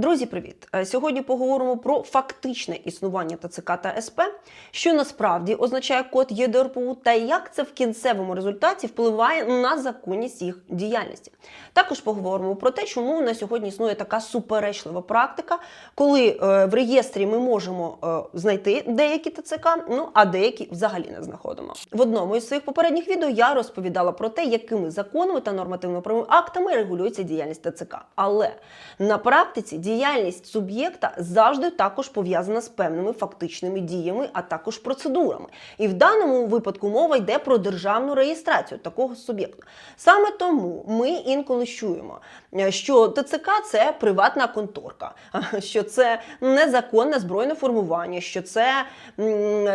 Друзі, привіт! Е, Сьогодні поговоримо про фактичне існування ТЦК та СП, що насправді означає код ЄДРПУ та як це в кінцевому результаті впливає на законність їх діяльності. Також поговоримо про те, чому на сьогодні існує така суперечлива практика, коли е, в реєстрі ми можемо е, знайти деякі ТЦК, ну а деякі взагалі не знаходимо. В одному із своїх попередніх відео я розповідала про те, якими законами та нормативно-правовими актами регулюється діяльність ТЦК. Але на практиці діяльність суб'єкта завжди також пов'язана з певними фактичними діями, а також процедурами. І в даному випадку мова йде про державну реєстрацію такого суб'єкту. Саме тому ми інколи чуємо, е, що ТЦК це приватна конторка, що це незаконне збройне формування, що це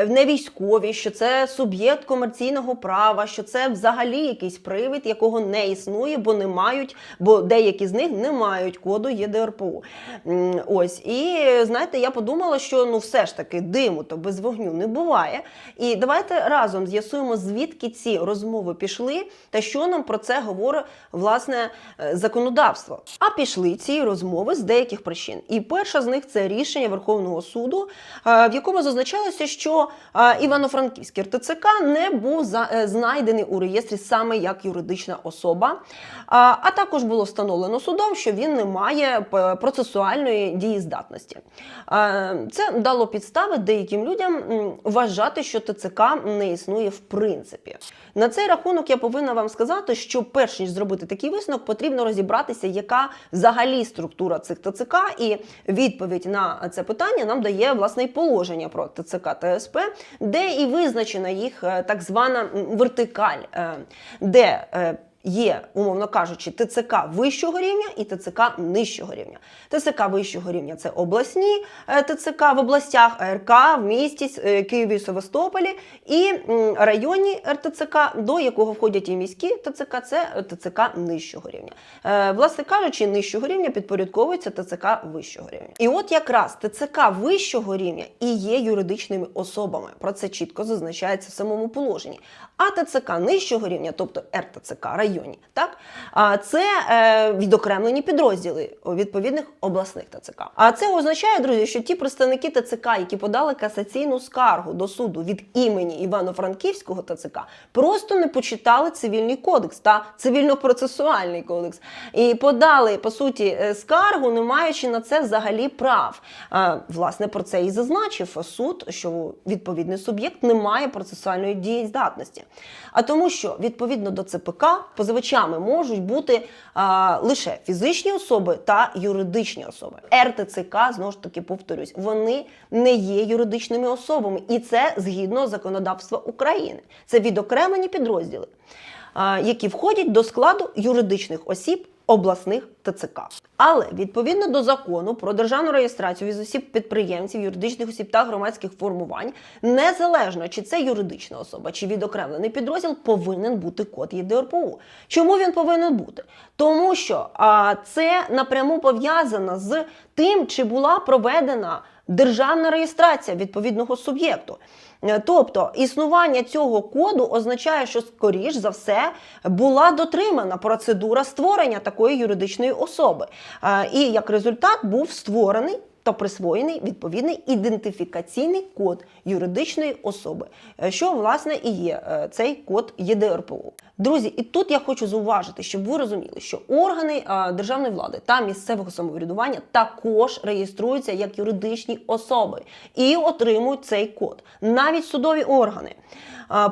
не військові, що це суб'єкт комерційного права, що це взагалі якийсь привід, якого не існує, бо не мають, бо деякі з них не мають коду ЄДРПУ. Ось і знаєте, я подумала, що ну все ж таки диму то без вогню не буває. І давайте разом з'ясуємо, звідки ці розмови пішли, та що нам про це говорить власне е, законодавство. А пішли ці розмови з деяких причин. І перша з них це рішення Верховного суду, е, в якому зазначалося, що е, Івано-Франківський РТЦК не був знайдений у реєстрі саме як юридична особа. А також було встановлено судом, що він не має процесуальної дієздатності. Це дало підстави деяким людям вважати, що ТЦК не існує в принципі. На цей рахунок я повинна вам сказати, що перш ніж зробити такий висновок, потрібно розібратися, яка взагалі структура цих ТЦК, і відповідь на це питання нам дає власне і положення про ТЦК та СП, де і визначена їх е, так звана вертикаль, е, де е, Є, умовно кажучи, ТЦК вищого рівня і ТЦК нижчого рівня. ТЦК вищого рівня це обласні е, ТЦК в областях, АРК в місті е, Києві, Севастополі і районні РТЦК, до якого входять і міські ТЦК, це ТЦК нижчого рівня. Е, Власне кажучи, нижчого рівня підпорядковується ТЦК вищого рівня. І от якраз ТЦК вищого рівня і є юридичними особами. Про це чітко зазначається в самому положенні. А ТЦК нижчого рівня, тобто РТЦК районні, так а це е, відокремлені підрозділи відповідних обласних ТЦК. А це означає, друзі, що ті представники ТЦК, які подали касаційну скаргу до суду від імені Івано-Франківського ТЦК, просто не почитали цивільний кодекс та цивільно-процесуальний кодекс і подали по суті е, скаргу, не маючи на це взагалі прав. Е, Власне про це і зазначив суд, що відповідний суб'єкт не має процесуальної дієздатності. А тому, що відповідно до ЦПК позивачами можуть бути а, лише фізичні особи та юридичні особи. РТЦК знову ж таки повторюсь, вони не є юридичними особами, і це згідно законодавства України. Це відокремлені підрозділи, а, які входять до складу юридичних осіб обласних ТЦК. Але відповідно до закону про державну реєстрацію із осіб підприємців, юридичних осіб та громадських формувань, незалежно чи це юридична особа, чи відокремлений підрозділ, повинен бути код ЄДРПУ. Чому він повинен бути? Тому що а, це напряму пов'язано з тим, чи була проведена державна реєстрація відповідного суб'єкту. Е, Тобто існування цього коду означає, що скоріш за все була дотримана процедура створення такої юридичної особи. Е, І як результат був створений та присвоєний відповідний ідентифікаційний код юридичної особи, е, що власне і є е, цей код ЄДРПУ. Друзі, і тут я хочу зауважити, щоб ви розуміли, що органи державної влади та місцевого самоврядування також реєструються як юридичні особи і отримують цей код. Навіть судові органи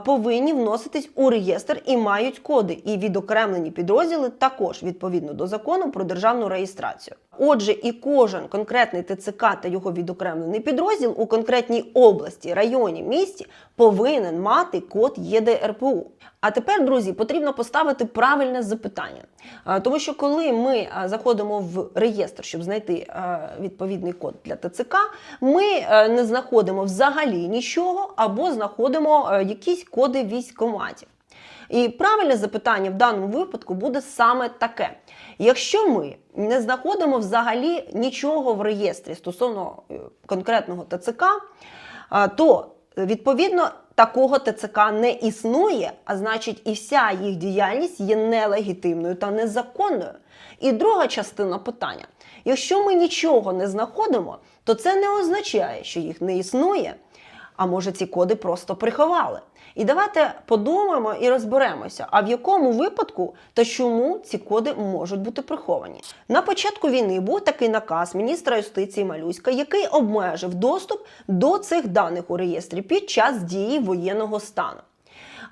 повинні вноситись у реєстр і мають коди. І відокремлені підрозділи також відповідно до закону про державну реєстрацію. Отже, і кожен конкретний ТЦК та його відокремлений підрозділ у конкретній області, районі, місті повинен мати код ЄДРПУ. А тепер, друзі, потрібно поставити правильне запитання. Тому що коли ми заходимо в реєстр, щоб знайти відповідний код для ТЦК, ми е, не знаходимо взагалі нічого або знаходимо е, якісь коди військоматів. І правильне запитання в даному випадку буде саме таке: якщо ми не знаходимо взагалі нічого в реєстрі стосовно е, конкретного ТЦК, то відповідно такого ТЦК не існує, а значить, і вся їх діяльність є нелегітимною та незаконною. І друга частина питання: якщо ми нічого не знаходимо, то це не означає, що їх не існує. А може ці коди просто приховали. І давайте подумаємо і розберемося, а в якому випадку та чому ці коди можуть бути приховані. На початку війни був такий наказ міністра юстиції Малюська, який обмежив доступ до цих даних у реєстрі під час дії воєнного стану.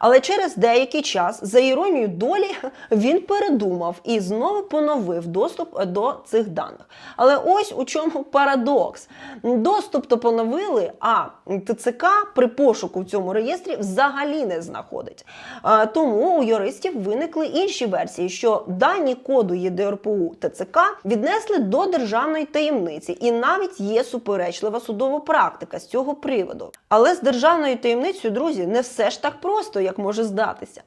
Але через деякий час, за іронією долі, він передумав і знову поновив доступ до цих даних. Але ось у чому парадокс: доступ то поновили, а ТЦК при пошуку в цьому реєстрі взагалі не знаходить. Тому у юристів виникли інші версії, що дані коду ЄДРПУ ТЦК віднесли до державної таємниці, і навіть є суперечлива судова практика з цього приводу. Але з державною таємницею, друзі, не все ж так просто, як може здатися.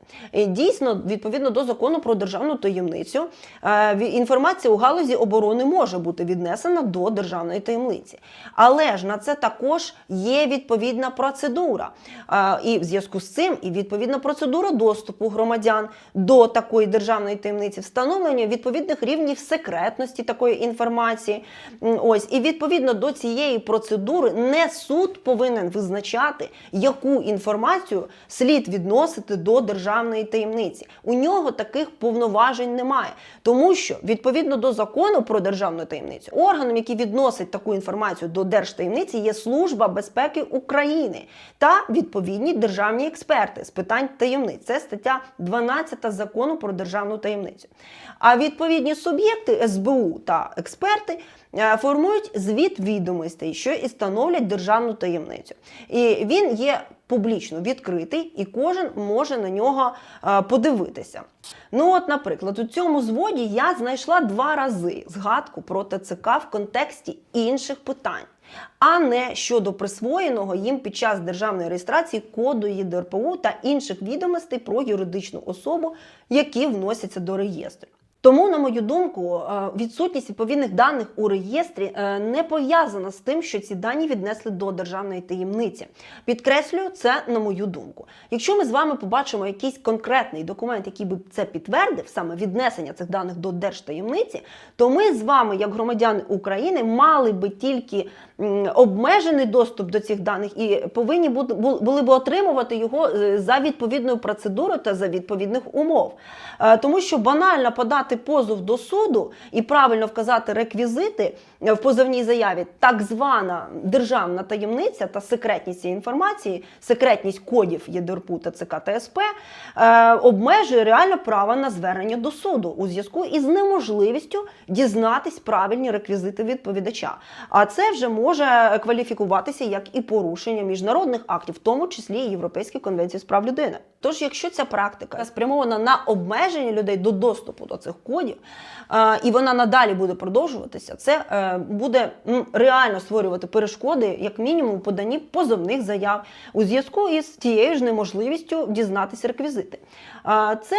Дійсно, відповідно до закону про державну таємницю, е, інформація у галузі оборони може бути віднесена до державної таємниці. Але ж на це також є відповідна процедура. Е, І в зв'язку з цим і відповідна процедура доступу громадян до такої державної таємниці, встановлення відповідних рівнів секретності такої інформації. Ось і відповідно до цієї процедури не суд повинен визначати, яку інформацію слід відносити до державної таємниці. У нього таких повноважень немає, тому що відповідно до закону про державну таємницю, органом, який відносить таку інформацію до держтаємниці, є Служба безпеки України та відповідні державні експерти з питань таємниць. Це стаття 12 закону про державну таємницю. А відповідні суб'єкти СБУ та експерти е, формують звіт відомостей, що і становлять державну таємницю. І він є публічно відкритий, і кожен може на нього е, подивитися. Ну, от, наприклад, у цьому зводі я знайшла два рази згадку про ТЦК в контексті інших питань. А не щодо присвоєного їм під час державної реєстрації коду ЄДРПУ та інших відомостей про юридичну особу, які вносяться до реєстру. Тому, на мою думку, е, відсутність відповідних даних у реєстрі е, не пов'язана з тим, що ці дані віднесли до державної таємниці. Підкреслюю це на мою думку. Якщо ми з вами побачимо якийсь конкретний документ, який би це підтвердив, саме віднесення цих даних до держтаємниці, то ми з вами, як громадяни України, мали би тільки обмежений доступ до цих даних і повинні були б отримувати його е, за відповідною процедурою та за відповідних умов. Тому що банально подати позов до суду і правильно вказати реквізити е, в позовній заяві, так звана державна таємниця та секретність цієї інформації, секретність кодів ЄДРПУ та ЦК та е, обмежує реально право на звернення до суду у зв'язку із неможливістю дізнатись правильні реквізити відповідача. А це вже може кваліфікуватися як і порушення міжнародних актів, в тому числі і Європейської конвенції з прав людини. Тож, якщо ця практика спрямована на обмеження людей до доступу до цих кодів, е, і вона надалі буде продовжуватися, це е, буде м, реально створювати перешкоди, як мінімум, у поданні позовних заяв у зв'язку із тією ж неможливістю дізнатися реквізити. Е, Це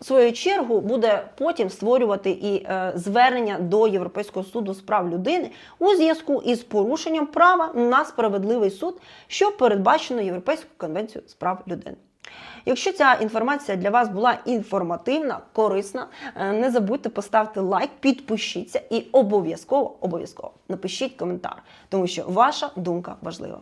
в свою чергу буде потім створювати і е, звернення до Європейського суду з прав людини у зв'язку із порушенням права на справедливий суд, що передбачено Європейською конвенцією з прав людини. Якщо ця інформація для вас була інформативна, корисна, е, не забудьте поставити лайк, підпишіться і обов'язково обов'язково напишіть коментар, тому що ваша думка важлива.